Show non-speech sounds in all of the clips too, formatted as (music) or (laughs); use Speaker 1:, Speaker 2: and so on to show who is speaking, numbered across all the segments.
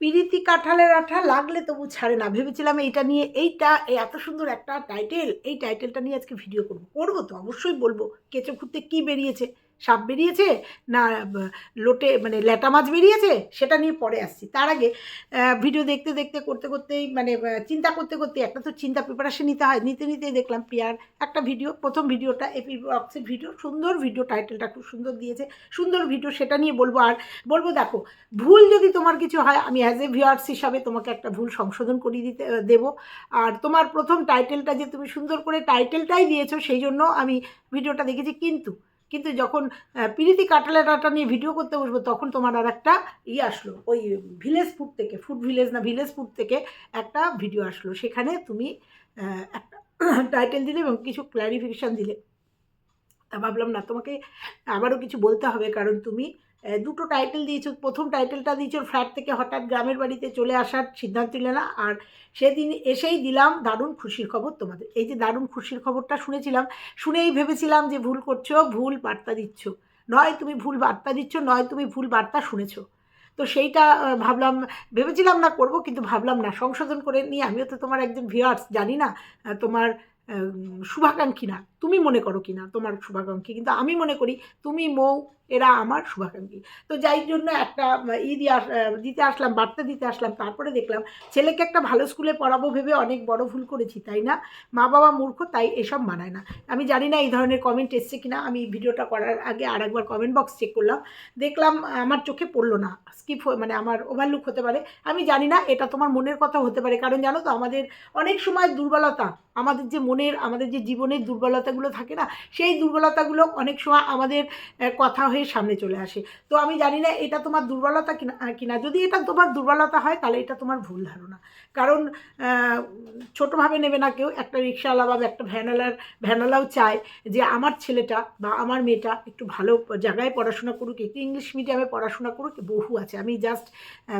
Speaker 1: পিরিতি কাঁঠালের আঠা লাগলে তবু ছাড়ে না। ভেবেছিলাম এইটা নিয়ে এইটা, এই এত সুন্দর একটা টাইটেল এই টাইটেলটা নিয়ে আজকে ভিডিও করব। করব তো, অবশ্যই বলব, কেঁচো খুঁড়তে কী বেরিয়েছে? সাপ বেরিয়েছে না, লোটে মানে ল্যাটা মাছ বেরিয়েছে, সেটা নিয়ে পরে আসছি। তার আগে ভিডিও দেখতে দেখতে, করতে করতেই মানে চিন্তা করতে করতে একটা তো চিন্তা প্রিপারেশন নিতে হয়, নিতে নিতেই দেখলাম প্রিয়ার একটা ভিডিও প্রথম ভিডিওটা এপি বক্সের ভিডিও সুন্দর ভিডিও টাইটেলটা খুব সুন্দর দিয়েছে, সুন্দর ভিডিও সেটা নিয়ে বলব আর, বলব দেখো, ভুল যদি তোমার কিছু হয়, আমি অ্যাজ এ ভিউয়ার্স হিসাবে তোমাকে একটা ভুল সংশোধন করিয়ে দিতে দেবো। আর তোমার প্রথম টাইটেলটা যে তুমি সুন্দর করে টাইটেলটাই দিয়েছ, সেই জন্য আমি ভিডিওটা দেখেছি, কিন্তু কিন্তু যখন পিরিতি টাটা আটা নিয়ে ভিডিও করতে বসবো, তখন তোমার আর একটা ই আসলো, ওই ভিলেজ ফুড থেকে ফুড ভিলেজ না ভিলেজ ফুড থেকে একটা ভিডিও আসলো। সেখানে তুমি একটা (coughs) টাইটেল দিলে এবং কিছু ক্ল্যারিফিকেশান দিলে। তা ভাবলাম না, তোমাকে আবারও কিছু বলতে হবে, কারণ তুমি দুটো টাইটেল দিয়েছ। প্রথম টাইটেলটা দিয়েছ ফ্ল্যাট থেকে হঠাৎ গ্রামের বাড়িতে চলে আসার সিদ্ধান্ত নিলে না আর সেদিন এসেই দিলাম দারুণ খুশির খবর তোমাদের। এই যে দারুণ খুশির খবরটা শুনেছিলাম, শুনেই ভেবেছিলাম যে ভুল করছ, ভুল বার্তা দিচ্ছ। নয় তুমি ভুল বার্তা দিচ্ছ, নয় তুমি ভুল বার্তা শুনেছো। তো সেইটা ভাবলাম, ভেবেছিলাম না করব কিন্তু ভাবলাম না। সংশোধন করে নিয়ে আমিও তো তোমার একজন ভিউয়ার্স জানি না তোমার শুভাকাঙ্ক্ষী না। তুমি মনে করো কি না তোমার শুভাকাঙ্ক্ষী, কিন্তু আমি মনে করি তুমি, মৌ, এরা আমার শুভাকাঙ্ক্ষী। তো যাই জন্য একটা ই দিয়ে আস- দিতে আসলাম, বার্তা দিতে আসলাম, তারপরে দেখলাম ছেলেকে একটা ভালো স্কুলে পড়াবো ভেবে অনেক বড় ভুল করেছি, তাই না? মা বাবা মূর্খ, তাই এসব মানায় না। আমি জানি না এই ধরনের কমেন্ট এসছে কিনা, আমি ভিডিওটা করার আগে আর একবার কমেন্ট বক্স চেক করলাম। দেখলাম, আমার চোখে পড়ল না স্কিপ মানে আমার ওভারলুক হতে পারে। আমি জানি না এটা তোমার মনের কথা হতে পারে, কারণ জানো তো আমাদের অনেক সময় দুর্বলতা, আমাদের যে মনের, আমাদের যে জীবনের দুর্বলতাগুলো থাকে না, সেই দুর্বলতাগুলো অনেক সময় আমাদের কথা হয়ে সামনে চলে আসে। তো আমি জানি না এটা তোমার দুর্বলতা কিনা কিনা। যদি এটা তোমার দুর্বলতা হয়, তাহলে এটা তোমার ভুল ধারণা। কারণ ছোটোভাবে নেবে না কেউ, একটা রিক্সাওয়ালা বা একটা ভ্যানালার ভ্যানালাও চায় যে আমার ছেলেটা বা আমার মেয়েটা একটু ভালো জায়গায় পড়াশোনা করুক, একটু ইংলিশ মিডিয়ামে পড়াশোনা করুক, বহু আছে। আমি জাস্ট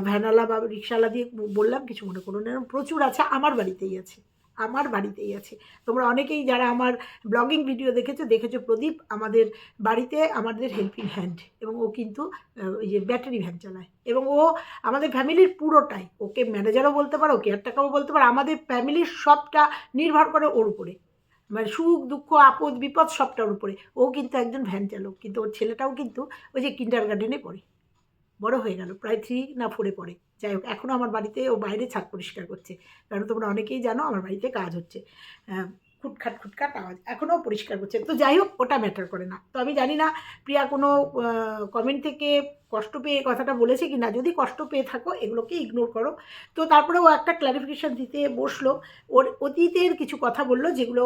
Speaker 1: ভ্যানালা বা রিক্সাওয়ালা দিয়ে বললাম, কিছু মনে করুন প্রচুর আছে, আমার বাড়িতেই আছে। আমার বাড়িতেই আছে। তোমরা অনেকেই যারা আমার ব্লগিং ভিডিও দেখেছ দেখেছ প্রদীপ, আমাদের বাড়িতে আমাদের হেল্পিং হ্যান্ড এবং ও কিন্তু ওই যে ব্যাটারি ভ্যান চালায়। এবং ও আমাদের ফ্যামিলির পুরোটাই। ওকে ম্যানেজারও বলতে পারো কেয়ারটাকাও বলতে পারো, আমাদের ফ্যামিলির সবটা নির্ভর করে ওর উপরে। মানে সুখ, দুঃখ, আপদ, বিপদ সবটার উপরে। ও কিন্তু একজন ভ্যান চালক, কিন্তু ওর ছেলেটাও কিন্তু ওই যে কিন্ডার গার্ডেনে পড়ে। বড় হয়ে গেল, প্রায় থ্রি না ফোরে পড়ে। যাই হোক এখনও আমার বাড়িতে ও বাইরে ছাদ পরিষ্কার করছে। কারণ তোমরা অনেকেই জানো আমার বাড়িতে কাজ হচ্ছে। খুটখাট খুটখাট আওয়াজ। এখনও পরিষ্কার করছে। তো যাই হোক, ওটা ম্যাটার করে না। তো আমি জানি না, প্রিয়া কোনো কমেন্ট থেকে কষ্ট পেয়ে কথাটা বলেছে কি না যদি কষ্ট পেয়ে থাকো, এগুলোকে ইগনোর করো। তো তারপরে ও একটা ক্ল্যারিফিকেশান দিতে বসল। ওর অতীতের কিছু কথা বলল যেগুলো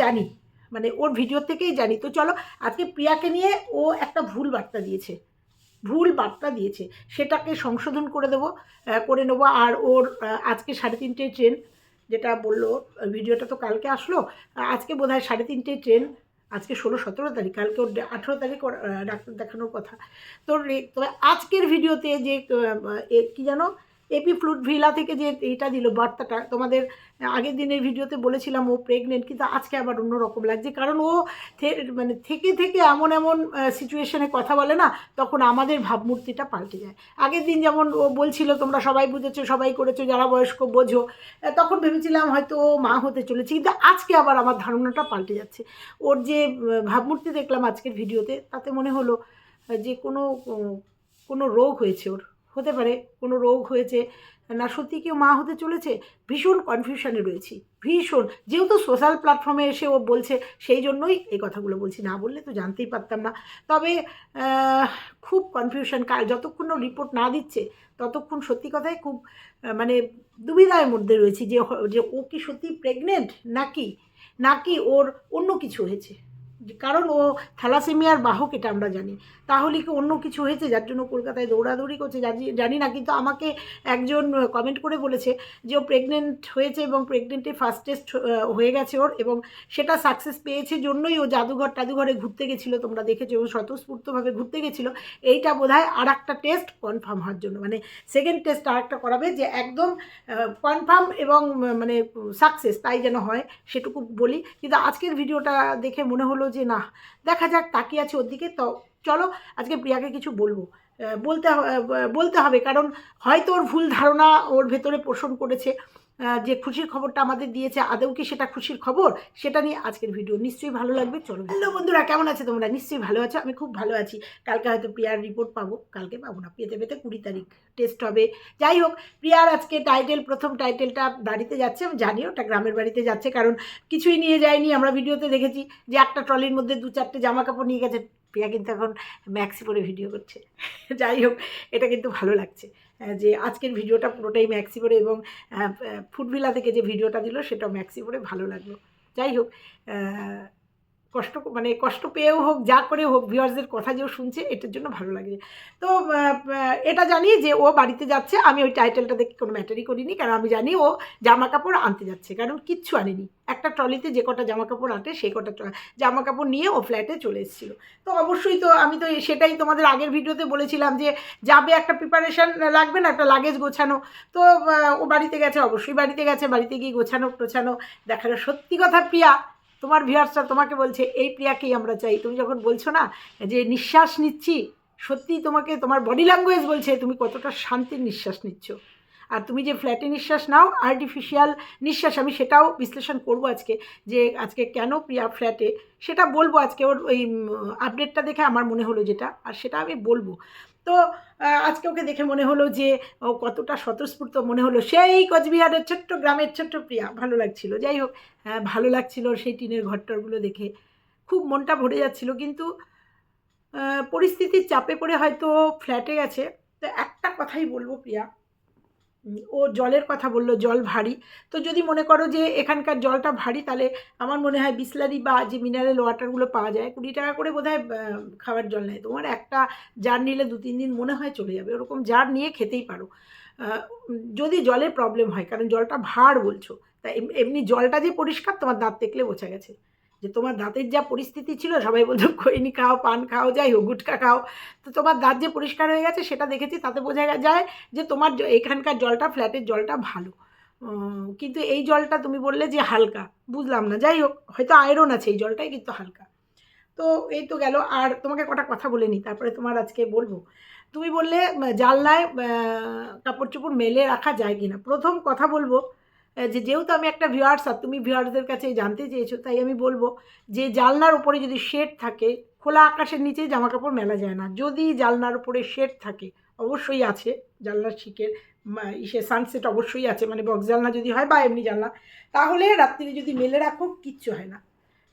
Speaker 1: জানি। মানে ওর ভিডিও থেকেই জানি। তো চলো, আজকে প্রিয়াকে নিয়ে ও একটা ভুল বার্তা দিয়েছে। ভুল বার্তা দিয়েছে, সেটাকে সংশোধন করে দেবো করে নেব। আর ওর আজকে সাড়ে তিনটে ট্রেন, যেটা বলল, ভিডিওটা তো কালকে আসলো, আজকে বোধ হয় সাড়ে তিনটে ট্রেন, আজকে ষোলো, সতেরো তারিখ, কালকে ওর আঠেরো তারিখ ডাক্তার দেখানোর কথা। তো তবে আজকের ভিডিওতে যে কী জানো? এপি ফ্লুট ভিলা থেকে যে এটা দিল বার্তাটা, তোমাদের আগের দিনের ভিডিওতে বলেছিলাম ও প্রেগনেন্ট কিন্তু আজকে আবার অন্যরকম লাগছে। কারণ ও মানে থেকে থেকে এমন এমন সিচুয়েশনে কথা বলে না, তখন আমাদের ভাবমূর্তিটা পাল্টে যায়। আগের দিন যেমন ও বলছিল, তোমরা সবাই বুঝেছ, সবাই করেছ, যারা বয়স্ক বোঝো। তখন ভেবেছিলাম হয়তো ও মা হতে চলেছে, কিন্তু আজকে আবার আমার ধারণাটা পাল্টে যাচ্ছে। ওর যে ভাবমূর্তি দেখলাম আজকের ভিডিওতে, তাতে মনে হলো যে কোনো কোনো রোগ হয়েছে ওর। হতে পারে, কোনো রোগ হয়েছে, না সত্যি কেউ মা হতে চলেছে, ভীষণ কনফিউশনে রয়েছি, ভীষণ। যেহেতু সোশ্যাল প্ল্যাটফর্মে এসে ও বলছে, সেই জন্যই এই কথাগুলো বলছি। না বললে তো জানতেই পারতাম না। তবে খুব কনফিউশন যতক্ষণ রিপোর্ট না দিচ্ছে, ততক্ষণ সত্যি কথাই খুব মানে দুবিধার মধ্যে রয়েছি যে যে ও কি সত্যি প্রেগনেন্ট নাকি? নাকি ওর অন্য কিছু হয়েছে? কারণ ও থ্যালাসেমিয়ার বাহক এটা আমরা জানি। তাহলে কি অন্য কিছু হয়েছে? যার জন্য কলকাতায় দৌড়াদৌড়ি করছে, জানি না, কিন্তু আমাকে একজন কমেন্ট করে বলেছে যে ও প্রেগনেন্ট হয়েছে এবং প্রেগনেন্টে ফার্স্ট টেস্ট হয়ে গেছে ওর এবং সেটা সাকসেস পেয়েছে জন্যই ও জাদুঘর টাদুঘরে ঘুরতে গেছিল, তোমরা দেখেছ, ও স্বতঃস্ফূর্তভাবে ঘুরতে গেছিল। এইটা বোধ হয় আর একটা টেস্ট কনফার্ম হওয়ার জন্য মানে সেকেন্ড টেস্ট আর একটা করাবে যে একদম কনফার্ম এবং মানে সাকসেস তাই যেন হয়, সেটুকু বলি। কিন্তু আজকের ভিডিওটা দেখে মনে হলো যে না, দেখা যাক, তাকিয়ে আছে ওর দিকে তো চলো, আজকে প্রিয়াকে কিছু বলব। বলতে বলতে হবে, কারণ হয়তো ওর ভুল ধারণা ওর ভেতরে পোষণ করেছে। যে খুশির খবরটা আমাদের দিয়েছে, আদৌ কি সেটা খুশির খবর? সেটা নিয়ে আজকের ভিডিও নিশ্চয়ই ভালো লাগবে। চলো হ্যালো বন্ধুরা, কেমন আছে তোমরা? নিশ্চয়ই ভালো আছো, আমি খুব ভালো আছি। কালকে হয়তো প্রিয়ার রিপোর্ট পাবো, কালকে পাবো না, পেতে পেতে কুড়ি তারিখ টেস্ট হবে। যাই হোক, প্রিয়ার আজকে টাইটেল প্রথম টাইটেলটা বাড়িতে যাচ্ছে, আমি জানি ওটা গ্রামের বাড়িতে যাচ্ছে, কারণ কিছুই নিয়ে যায়নি, আমরা ভিডিওতে দেখেছি যে একটা ট্রলির মধ্যে দু চারটে জামা কাপড় নিয়ে গেছে। প্রিয়া কিন্তু এখন ম্যাক্সি পরে ভিডিও করছে। যাই হোক, এটা কিন্তু ভালো লাগছে। যে আজকের ভিডিওটা পুরোটাই ম্যাক্সি পরে এবং ফুটভিলা থেকে যে ভিডিওটা দিল সেটা ম্যাক্সি পরে ভালো লাগল। যাই হোক কষ্ট মানে কষ্ট পেয়েও হোক, যা করে হোক ভিউয়ার্সদের কথা যেও শুনছে, এটার জন্য ভালো লাগে তো এটা জানি যে ও বাড়িতে যাচ্ছে, আমি ওই টাইটেলটা দেখে কোনো ম্যাটারই করিনি, কারণ আমি জানি ও জামা কাপড় আনতে যাচ্ছে, কারণ কিচ্ছু আনেনি। একটা ট্রলিতে যে কটা জামা কাপড় আনতে, সেই কটা জামা কাপড় নিয়ে ও ফ্ল্যাটে চলে এসেছিল। তো অবশ্যই তো আমি তো সেটাই তোমাদের আগের ভিডিওতে বলেছিলাম যে, যাবে একটা প্রিপারেশান লাগবে না একটা লাগেজ গোছানো। তো ও বাড়িতে গেছে, অবশ্যই বাড়িতে গেছে, বাড়িতে গিয়ে গোছানো, টোছানো দেখানো সত্যি কথা, প্রিয়া। তোমার ভিউয়ার্সরা তোমাকে বলছে, এই প্রিয়াকেই আমরা চাই। তুমি যখন বলছো না, যে নিঃশ্বাস নিচ্ছি সত্যি তোমাকে, তোমার বডি ল্যাঙ্গুয়েজ বলছে, তুমি কতটা শান্তির নিঃশ্বাস নিচ্ছ। আর তুমি যে ফ্ল্যাটে নিঃশ্বাস নাও আর্টিফিশিয়াল নিঃশ্বাস, আমি সেটাও বিশ্লেষণ করব আজকে, যে আজকে কেন প্রিয়া ফ্ল্যাটে সেটা বলব আজকে ওর ওই আপডেটটা দেখে আমার মনে হলো যেটা, আর সেটা আমি বলব। তো আজকে ওকে দেখে মনে হলো যে ও কতটা স্বতঃস্ফূর্ত মনে হলো। সেই কোচবিহারের ছোট্ট গ্রামের ছোট্ট প্রিয়া ভালো লাগছিল। যাই হোক হ্যাঁ, ভালো লাগছিল সেই টিনের ঘরটরগুলো দেখে। খুব মনটা ভরে যাচ্ছিল কিন্তু পরিস্থিতির চাপে পড়ে হয়তো ফ্ল্যাটে গেছে। তো একটা কথাই বলব প্রিয়া ও জলের কথা বলল, জল ভারী। তো যদি মনে করো যে এখানকার জলটা ভারী, তাহলে আমার মনে হয় বিসলারি বা যে মিনারেল ওয়াটারগুলো পাওয়া যায়, কুড়ি টাকা করে বোধহয় খাবার জল নেয়। তোমার একটা জার নিলে দু, তিন দিন মনে হয় চলে যাবে। ওরকম জার নিয়ে খেতেই পারো। যদি জলের প্রবলেম হয়, কারণ জলটা ভার বলছো, তা এমনি জলটা যে পরিষ্কার, তোমার দাঁত দেখলে বোঝা গেছে। যে তোমার দাঁতের যা পরিস্থিতি ছিল, সবাই বলতো, খৈনি খাও, পান খাও, যাই হোক, গুটকা খাও। তো তোমার দাঁত যে পরিষ্কার হয়ে গেছে, সেটা দেখেছি, তাতে বোঝা যায় যে তোমার এখানকার জলটা, ফ্ল্যাটের জলটা ভালো। কিন্তু এই জলটা তুমি বললে যে হালকা, বুঝলাম না। যাই হোক, হয়তো আয়রন আছে, এই জলটাই কিন্তু হালকা। তো এই তো গেল, আর তোমাকে কটা কথা বলে নিই তারপরে তোমার আজকে বলব। তুমি বললে জানলায় কাপড় চোপড় মেলে রাখা যায় কি না প্রথম কথা বলব যে যেহেতু আমি একটা ভিউয়ার্স আর তুমি ভিউয়ার্সদের কাছে জানতে চেয়েছো, তাই আমি বলব যে জানলার উপরে যদি শেড থাকে, খোলা আকাশের নিচে জামা কাপড় মেলা যায় না। যদি জানলার উপরে শেড থাকে, অবশ্যই আছে, জানলার শিকের, মা- ইসে সানসেট অবশ্যই আছে মানে বক্স জানলা যদি হয় বা এমনি জানলা, তাহলে রাত্রিরে যদি মেলে রাখো, কিচ্ছু হয় না।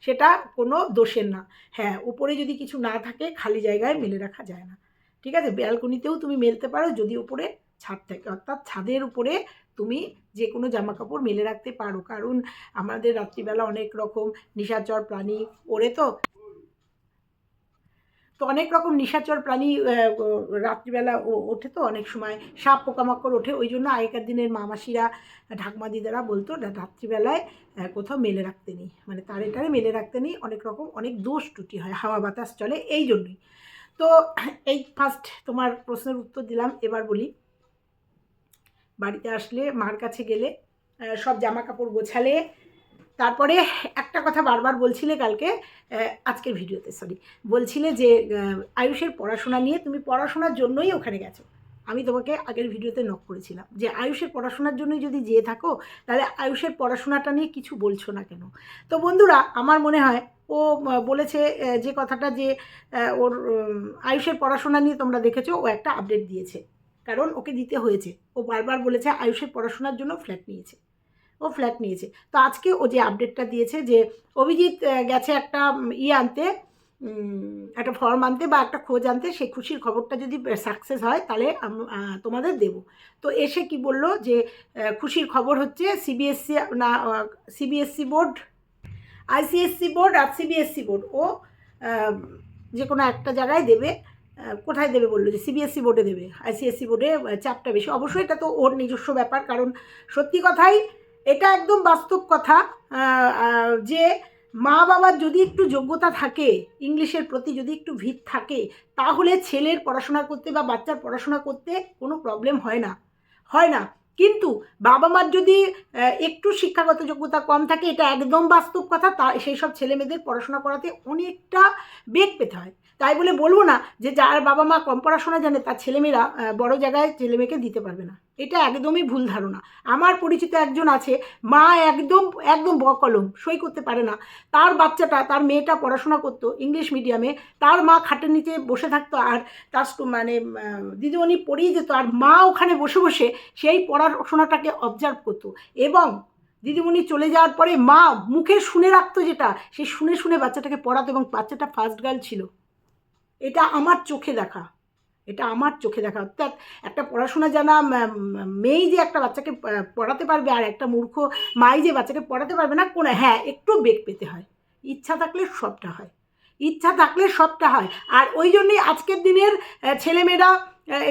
Speaker 1: সেটা কোনো দোষের না। হ্যাঁ উপরে যদি কিছু না থাকে, খালি জায়গায় মেলে রাখা যায় না। ঠিক আছে? ব্যালকনিতেও তুমি মেলতে পারো, যদি উপরে ছাদ থাকে। অর্থাৎ ছাদের উপরে তুমি যে কোনো জামা কাপড় মেলে রাখতে পারো। কারণ আমাদের রাত্রিবেলা অনেক রকম নিশাচর প্রাণী ওরে তো। তো অনেক রকম নিশাচর প্রাণী রাত্রিবেলা ওঠে তো অনেক সময়। সাপ, পোকামাকড় ওঠে। ওই জন্য আগেকার দিনের মামাসিরা, ঢাকমা দিদারা বলতো রাত্রিবেলায় কোথাও মেলে রাখতে নেই। মানে তারে টারে মেলে রাখতে নেই। অনেক রকম, অনেক দোষ ত্রুটি হয়। হাওয়া বাতাস চলে, এই জন্যই। তো এই ফার্স্ট তোমার প্রশ্নের উত্তর দিলাম। এবার বলি বাড়িতে আসলে মার কাছে গেলে সব জামা কাপড় গোছালে। তারপরে একটা কথা বারবার বলছিলে কালকে আজকের ভিডিওতে সরি বলছিলে যে আয়ুষের পড়াশোনা নিয়ে তুমি পড়াশোনার জন্যই ওখানে গেছো। আমি তোমাকে আগের ভিডিওতে নক করেছিলাম যে, আয়ুষের পড়াশোনার জন্যই যদি যেয়ে থাকো, তাহলে আয়ুষের পড়াশোনাটা নিয়ে কিছু বলছো না কেন? তো বন্ধুরা, আমার মনে হয়, ও বলেছে যে কথাটা যে ওর আয়ুষের পড়াশোনা নিয়ে তোমরা দেখেছ, ও একটা আপডেট দিয়েছে। কারণ ওকে দিতে হয়েছে। ও বারবার বলেছে আয়ুষের পড়াশোনার জন্য ফ্ল্যাট নিয়েছে। ও ফ্ল্যাট নিয়েছে। তো আজকে ও যে আপডেটটা দিয়েছে যে অভিজিৎ গেছে একটা ইয়ে আনতে একটা ফর্ম আনতে বা একটা খোঁজ আনতে সেই খুশির খবরটা যদি সাকসেস হয় তাহলে তোমাদের দেব। তো এসে কি বলল যে খুশির খবর হচ্ছে সিবিএসসি না সিবিএসসি বোর্ড আইসিএসসি বোর্ড আর সিবিএসসি বোর্ড ও যে কোনো একটা জায়গায় দেবে। কোথায় দেবে বলল যে সিবিএসসি বোর্ডে দেবে আইসিএসসি বোর্ডে চাপটা বেশি। অবশ্যই এটা তো ওর নিজস্ব ব্যাপার, কারণ সত্যি কথাই এটা একদম বাস্তব কথা যে মা বাবার যদি একটু যোগ্যতা থাকে, ইংলিশের প্রতি যদি একটু ভিত থাকে, তাহলে ছেলের পড়াশোনা করতে বা বাচ্চার পড়াশোনা করতে কোনো প্রবলেম হয় না হয় না। কিন্তু বাবা মার যদি একটু শিক্ষাগত যোগ্যতা কম থাকে, এটা একদম বাস্তব কথা, তা, সেই সব ছেলে মেয়েদের পড়াশোনা করাতে অনেকটা বেগ পেতে হয়। তাই বলে বলব না যে যার বাবা মা কম পড়াশোনা জানে, তার ছেলেমেয়েরা বড় জায়গায় ছেলেমেয়েকে দিতে পারবে না। এটা একদমই ভুল ধারণা। আমার পরিচিত একজন আছে, মা একদম একদম বকলম, সই করতে পারে না। তার বাচ্চাটা, তার মেয়েটা পড়াশোনা করতো ইংলিশ মিডিয়ামে তার মা খাটের নিচে বসে থাকতো আর তার মানে দিদিমণি পড়িয়ে যেত আর মা ওখানে বসে বসে সেই পড়াশোনাটাকে অবজার্ভ করতো। এবং দিদিমণি চলে যাওয়ার পরে মা মুখে শুনে রাখতো যেটা, সে শুনে শুনে বাচ্চাটাকে পড়াতো এবং বাচ্চাটা ফার্স্ট গার্ল ছিল। এটা আমার চোখে দেখা। এটা আমার চোখে দেখা। অর্থাৎ একটা পড়াশোনা জানা মেয়েই যে একটা বাচ্চাকে পড়াতে পারবে আর একটা মূর্খ মাই যে বাচ্চাকে পড়াতে পারবে না, কোনো হ্যাঁ একটু বেগ পেতে হয়। ইচ্ছা থাকলে সবটা হয়। ইচ্ছা থাকলে সবটা হয়। আর ওই জন্যই আজকের দিনের ছেলেমেয়েরা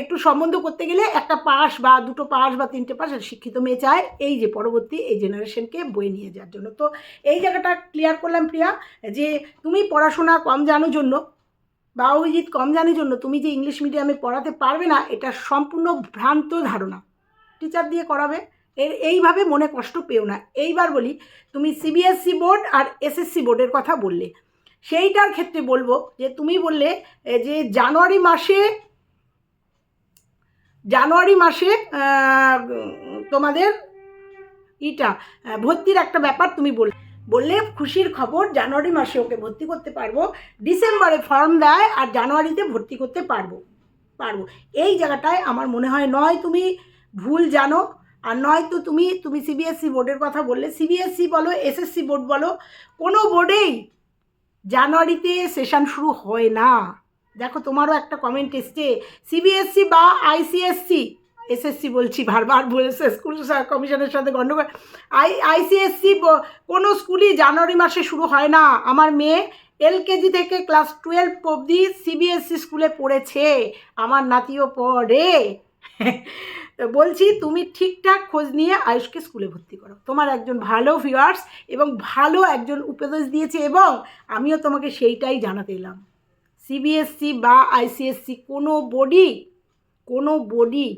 Speaker 1: একটু সম্বন্ধ করতে গেলে একটা পাস বা দুটো পাস বা তিনটে পাস শিক্ষিত মেয়ে চায় এই যে পরবর্তী এই জেনারেশনকে বয়ে নিয়ে যাওয়ার জন্য। তো এই জায়গাটা ক্লিয়ার করলাম প্রিয়া, যে তুমি পড়াশোনা কম জানো জন্য বা অভিজিৎ কম জানার জন্য তুমি যে ইংলিশ মিডিয়ামে পড়াতে পারবে না, এটা সম্পূর্ণ ভ্রান্ত ধারণা। টিচার দিয়ে করাবে, এর এইভাবে মনে কষ্ট পেও না। এইবার বলি, তুমি সিবিএসসি বোর্ড আর এসএসসি বোর্ডের কথা বললে। সেইটার ক্ষেত্রে বলব যে, তুমি বললে যে জানুয়ারি মাসে জানুয়ারি মাসে তোমাদের ইটা ভর্তির একটা ব্যাপার তুমি বললে। বললে খুশির খবর জানুয়ারি মাসে ওকে ভর্তি করতে পারব, ডিসেম্বরে ফর্ম দেয় আর জানুয়ারিতে ভর্তি করতে পারব পারব। এই জায়গাটায় আমার মনে হয় নয় তুমি ভুল জানো আর নয় তো তুমি তুমি সিবিএসসি বোর্ডের কথা বললে। সিবিএসসি বলো এসএসসি বোর্ড বলো, কোনো বোর্ডেই জানুয়ারিতে সেশন শুরু হয় না। দেখো তোমারও একটা কমেন্ট এসছে সিবিএসসি বা আইসিএসসি এসএসসি বলছি বারবার বলেছে স্কুল কমিশনের সাথে গণ্ডগোল। আই আইসিএসসি কোনো স্কুলই জানুয়ারি মাসে শুরু হয় না। আমার মেয়ে এলকেজি থেকে ক্লাস টুয়েলভ অবধি সিবিএসসি স্কুলে পড়েছে। আমার নাতিও পড়ে। (laughs) বলছি, তুমি ঠিকঠাক খোঁজ নিয়ে আয়ুষকে স্কুলে ভর্তি করো। তোমার একজন ভালো ভিউয়ার্স এবং ভালো একজন উপদেশ দিয়েছে এবং আমিও তোমাকে সেইটাই জানাতে এলাম। সিবিএসসি বা আইসিএসসি কোনো বডি কোনো বোর্ডই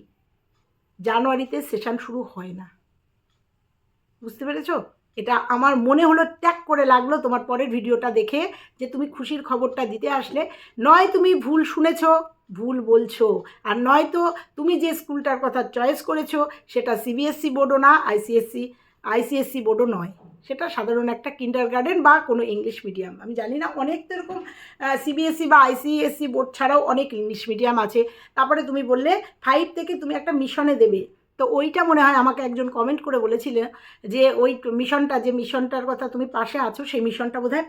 Speaker 1: জানুয়ারিতে সেশন শুরু হয় না। বুঝতে পেরেছ? এটা আমার মনে হলো ত্যাগ করে লাগল তোমার পরের ভিডিওটা দেখে যে তুমি খুশির খবরটা দিতে আসলে। নয় তুমি ভুল শুনেছো, ভুল বলছো। আর নয়তো তুমি যে স্কুলটার কথা চয়েস করেছ, সেটা সিবিএসসি বোর্ডও না আইসিএসসি আইসিএসসি বোর্ডও নয়। সেটা সাধারণ একটা কিন্ডার গার্ডেন বা কোনো ইংলিশ মিডিয়াম আমি জানি না অনেক তো এরকম সিবিএসসি বা আইসিএসসি বোর্ড ছাড়াও অনেক ইংলিশ মিডিয়াম আছে। তারপরে তুমি বললে ফাইভ থেকে তুমি একটা মিশনে দেবে। তো ওইটা মনে হয় আমাকে একজন কমেন্ট করে বলেছিলে যে, ওই মিশনটা যে মিশনটার কথা তুমি পাশে আছো, সেই মিশনটা বোধ হয়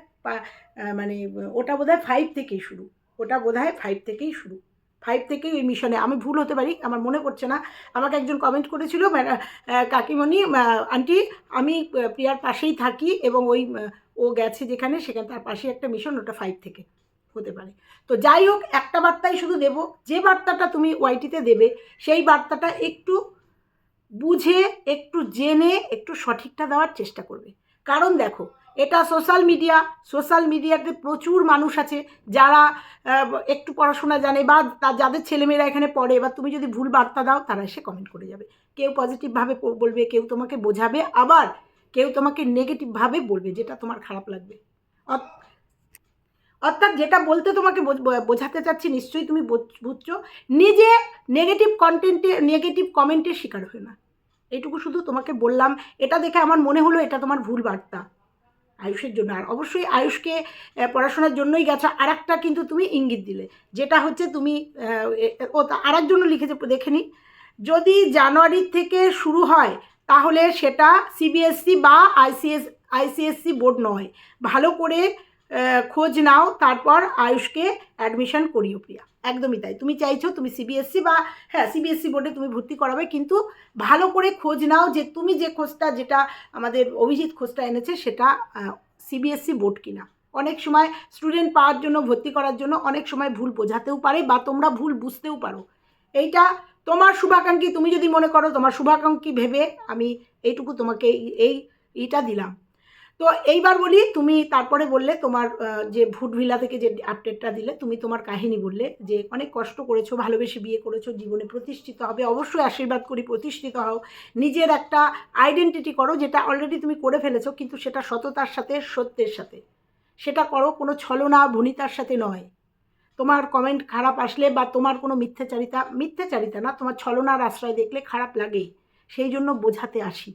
Speaker 1: মানে ওটা বোধ হয় ফাইভ থেকেই শুরু। ওটা বোধ হয় ফাইভ থেকেই শুরু। ফাইভ থেকেই ওই মিশনে আমি ভুল হতে পারি, আমার মনে পড়ছে না। আমাকে একজন কমেন্ট করেছিল কাকিমণি আন্টি আমি প্রিয়ার পাশেই থাকি এবং ওই ও গেছে যেখানে, সেখানে তার পাশেই একটা মিশন ওটা ফাইভ থেকে হতে পারে। তো যাই হোক, একটা বার্তাই শুধু দেবো, যে বার্তাটা তুমি ওয়াইটিতে দেবে, সেই বার্তাটা একটু বুঝে, একটু জেনে, একটু সঠিকটা দেওয়ার চেষ্টা করবে। কারণ দেখো এটা সোশ্যাল মিডিয়া, সোশ্যাল মিডিয়াতে প্রচুর মানুষ আছে যারা একটু পড়াশোনা জানে বা তা যাদের ছেলেমেয়েরা এখানে পড়ে বা তুমি যদি ভুল বার্তা দাও তারা এসে কমেন্ট করে যাবে। কেউ পজিটিভভাবে বলবে, কেউ তোমাকে বোঝাবে, আবার কেউ তোমাকে নেগেটিভভাবে বলবে যেটা তোমার খারাপ লাগবে। অর্থাৎ যেটা বলতে তোমাকে বোঝ- বোঝাতে চাচ্ছি নিশ্চয়ই তুমি বোঝ- বুঝছ। নিজে নেগেটিভ কন্টেন্টে নেগেটিভ কমেন্টের শিকার হয়ে না। এইটুকু শুধু তোমাকে বললাম। এটা দেখে আমার মনে হলো এটা তোমার ভুল বার্তা। আয়ুষের জন্য। আর অবশ্যই আয়ুষকে পড়াশোনার জন্যই গেছো। আর একটা কিন্তু তুমি ইঙ্গিত দিলে, যেটা হচ্ছে তুমি ও আর একজন্য লিখেছে, দেখে নি। যদি জানুয়ারি থেকে শুরু হয়, তাহলে সেটা সিবিএসসি বা আইসিএস আইসিএসসি বোর্ড নয়। ভালো করে খোঁজ নাও, তারপর আয়ুষকে অ্যাডমিশন করিও প্রিয়া। একদমই তাই। তুমি চাইছো তুমি সিবিএসসি বা হ্যাঁ সিবিএসসি বোর্ডে তুমি ভর্তি করাবে, কিন্তু ভালো করে খোঁজ নাও যে তুমি যে খোঁজটা, যেটা আমাদের অভিজিৎ খোঁজটা এনেছে, সেটা সিবিএসসি বোর্ড কিনা। অনেক সময় স্টুডেন্ট পাওয়ার জন্য, ভর্তি করার জন্য অনেক সময় ভুল বোঝাতেও পারে বা তোমরা ভুল বুঝতেও পারো। এইটা তোমার শুভাকাঙ্ক্ষী, তুমি যদি মনে করো তোমার শুভাকাঙ্ক্ষী ভেবে আমি এইটুকু তোমাকে এই- এই এইটা দিলাম। তো এইবার বলি, তুমি তারপরে বললে তোমার যে ভুট ভিলা থেকে যে আপডেটটা দিলে, তুমি তোমার কাহিনী বললে যে অনেক কষ্ট করেছ, ভালোবেসে বিয়ে করেছ, জীবনে প্রতিষ্ঠিত হবে, অবশ্যই আশীর্বাদ করি, প্রতিষ্ঠিত হও। নিজের একটা আইডেন্টিটি করো, যেটা অলরেডি তুমি করে ফেলেছো, কিন্তু সেটা সততার সাথে, সত্যের সাথে। সেটা করো, কোনো ছলনা, ভনিতার সাথে নয়। তোমার কমেন্ট খারাপ আসলে বা তোমার কোনো মিথ্যাচারিতা মিথ্যাচারিতা না, তোমার ছলনার আশ্রয় দেখলে খারাপ লাগে সেই জন্য বোঝাতে আসি।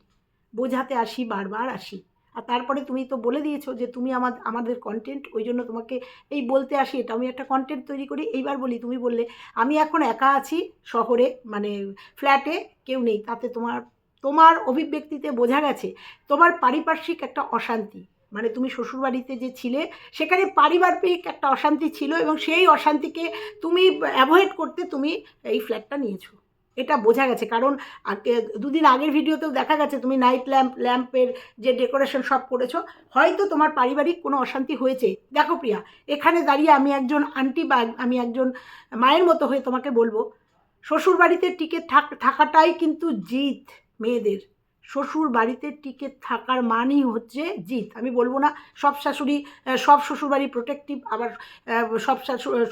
Speaker 1: বোঝাতে আসি, বারবার আসি। আর তারপরে তুমি তো বলে দিয়েছ যে তুমি আমার, আমাদের কন্টেন্ট ওই জন্য তোমাকে এই বলতে আসি, এটা আমি একটা কন্টেন্ট তৈরি করি। এইবার বলি, তুমি বললে, আমি এখন একা আছি শহরে মানে ফ্ল্যাটে কেউ নেই, তাতে তোমার তোমার অভিব্যক্তিতে বোঝা গেছে, তোমার পারিপার্শ্বিক একটা অশান্তি। মানে তুমি শ্বশুরবাড়িতে যে ছিলে, সেখানে পারিবারিক একটা অশান্তি ছিল এবং সেই অশান্তিকে তুমি অ্যাভয়েড করতে তুমি এই ফ্ল্যাটটা নিয়েছো। এটা বোঝা গেছে। কারণ দুদিন আগের ভিডিওতেও দেখা গেছে, তুমি নাইট ল্যাম্প ল্যাম্পের যে ডেকোরেশন সব করেছ, হয়তো তোমার পারিবারিক কোনো অশান্তি হয়েছে। দেখো প্রিয়া, এখানে দাঁড়িয়ে আমি একজন আন্টি বা আমি একজন মায়ের মতো হয়ে তোমাকে বলব, শ্বশুরবাড়িতে টিকে থাক, থাকাটাই কিন্তু জিত মেয়েদের। শ্বশুর বাড়িতে টিকে থাকার মানই হচ্ছে জিত। আমি বলব না সব শাশুড়ি সব শ্বশুরবাড়ি প্রোটেক্টিভ আবার সব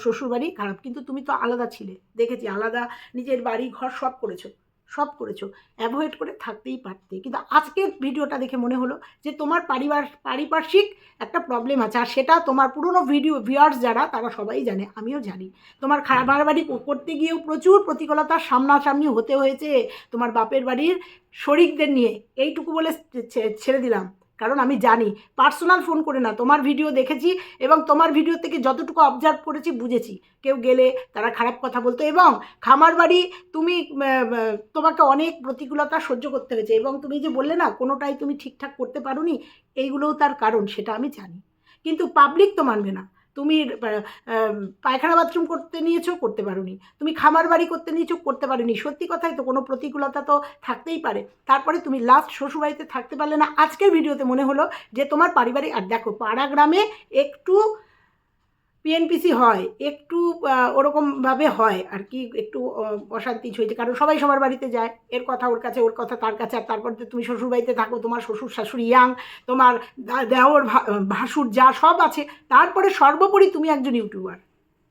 Speaker 1: শ্বশুরবাড়ি খারাপ। কিন্তু তুমি তো আলাদা ছিলে। দেখেছি আলাদা নিজের বাড়ি ঘর সব করেছ। সব করেছ। অ্যাভয়েড করে থাকতেই পারতে। কিন্তু আজকের ভিডিওটা দেখে মনে হলো যে তোমার পারিবার, পারিপার্শ্বিক একটা প্রবলেম আছে। আর সেটা তোমার পুরনো ভিডিও ভিউয়ার্স যারা, তারা সবাই জানে, আমিও জানি। তোমার খাবার বাড়ি করতে গিয়েও প্রচুর প্রতিকূলতার সামনাসামনি হতে হয়েছে তোমার বাপের বাড়ির শরিকদের নিয়ে। এইটুকু বলে ছেড়ে দিলাম। কারণ আমি জানি। পার্সোনাল ফোন করে না, তোমার ভিডিও দেখেছি এবং তোমার ভিডিও থেকে যতটুকু অবজার্ভ করেছি বুঝেছি। কেউ গেলে তারা খারাপ কথা বলতো এবং খামার বাড়ি তুমি তোমাকে অনেক প্রতিকূলতা সহ্য করতে হয়েছে এবং তুমি যে বললে না, কোনোটাই তুমি ঠিকঠাক করতে পারো এইগুলোও তার কারণ, সেটা আমি জানি। কিন্তু পাবলিক তো মানবে না। তুমি পায়খানা বাথরুম করতে নিয়েছো, করতে পারোনি। তুমি খামার বাড়ি করতে নিয়েছো, করতে পারোনি। সত্যি কথাই তো কোনো প্রতিকূলতা তো থাকতেই পারে। তারপরে তুমি লাস্ট শ্বশুরবাড়িতে থাকতে পারলে না। আজকের ভিডিওতে মনে হলো যে তোমার পারিবারিক, আর দেখো পাড়া গ্রামে একটু পিএনপিসি হয়, একটু ওরকমভাবে হয় আর কি, একটু অশান্তি হয়েছে কারণ সবাই সবার বাড়িতে যায়, এর কথা ওর কাছে, ওর কথা তার কাছে, আর তারপর তুমি শ্বশুরবাড়িতে থাকো, তোমার শ্বশুর শাশুড়ি ইয়াং তোমার দেওর ভাসুর যা সব আছে, তারপরে সর্বোপরি তুমি একজন ইউটিউবার।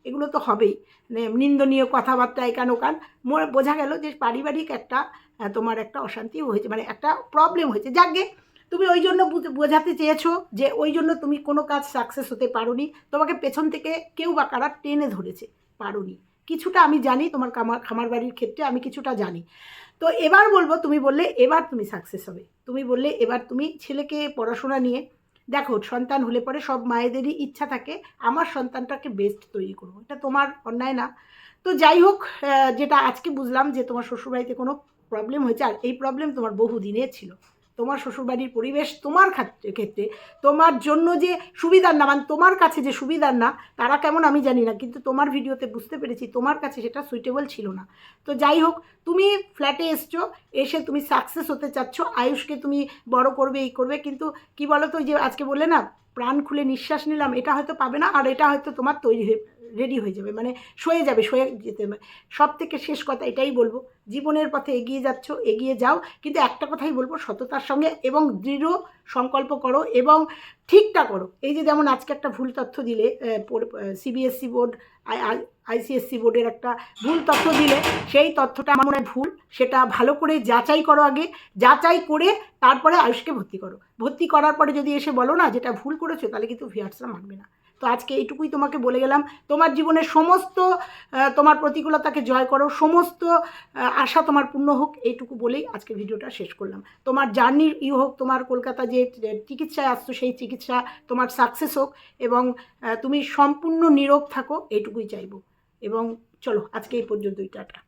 Speaker 1: এগুলো তো হবেই। মানে নিন্দনীয় কথাবার্তা একান ওকান মো- বোঝা গেল যে পারিবারিক একটা তোমার একটা অশান্তিও হয়েছে মানে একটা প্রবলেম হয়েছে। যাকে তুমি ওই জন্য বুঝ- বোঝাতে চেয়েছো যে ওই জন্য তুমি কোনো কাজ সাকসেস হতে পারোনি। তোমাকে পেছন থেকে কেউ বা কারা টেনে ধরেছে, পারোনি। কিছুটা আমি জানি তোমার কামার খামার বাড়ির ক্ষেত্রে আমি কিছুটা জানি। তো এবার বলব, তুমি বললে এবার তুমি সাকসেস হবে। তুমি বললে এবার তুমি ছেলেকে পড়াশোনা নিয়ে, দেখো সন্তান হলে পরে সব মায়েদেরই ইচ্ছা থাকে, আমার সন্তানটাকে বেস্ট তৈরি করব। এটা তোমার অন্যায় না। তো যাই হোক যেটা আজকে বুঝলাম যে তোমার শ্বশুরবাড়িতে কোনো প্রবলেম হয়েছে, আর এই প্রবলেম তোমার বহু দিনের ছিল। তোমার শ্বশুরবাড়ির পরিবেশ তোমার ক্ষেত্রে, তোমার জন্য যে সুবিধার না মানে তোমার কাছে যে সুবিধার না, তারা কেমন আমি জানি না, কিন্তু তোমার ভিডিওতে বুঝতে পেরেছি, তোমার কাছে সেটা সুইটেবল ছিল না। তো যাই হোক, তুমি ফ্ল্যাটে এসছো, এসে তুমি সাকসেস হতে চাচ্ছ, আয়ুষকে তুমি বড় করবে, এই করবে, কিন্তু কি বলো তো যে আজকে বললে না, প্রাণ খুলে নিঃশ্বাস নিলাম, এটা হয়তো পাবে না, আর এটা হয়তো তোমার তৈরি হয়ে রেডি হয়ে যাবে মানে সয়ে যাবে সয়ে যেতে সব থেকে শেষ কথা এটাই বলব, জীবনের পথে এগিয়ে যাচ্ছ, এগিয়ে যাও, কিন্তু একটা কথাই বলব, সততার সঙ্গে এবং দৃঢ় সংকল্প করো এবং ঠিকটা করো। এই যে যেমন আজকে একটা ভুল তথ্য দিলে সিবিএসসি বোর্ড আইসিএসসি বোর্ডের একটা ভুল তথ্য দিলে, সেই তথ্যটা আমার মনে হয় ভুল, সেটা ভালো করে যাচাই করো আগে, যাচাই করে তারপরে আয়ুষকে ভর্তি করো। ভর্তি করার পরে যদি এসে বলো না, যেটা ভুল করেছ, তাহলে কিন্তু ভিয়ার্সরা মানবে না। তো আজকে এইটুকুই তোমাকে বলে গেলাম। তোমার জীবনের সমস্ত তোমার প্রতিকূলতাকে জয় করো, সমস্ত আশা তোমার পূর্ণ হোক, এইটুকু বলেই আজকে ভিডিওটা শেষ করলাম। তোমার জার্নির ই হোক, তোমার কলকাতা যে চিকিৎসায় আসছো, সেই চিকিৎসা তোমার সাকসেস হোক এবং তুমি সম্পূর্ণ নীরব থাকো, এইটুকুই চাইব। এবং চলো, আজকে এই পর্যন্তই, টাটা।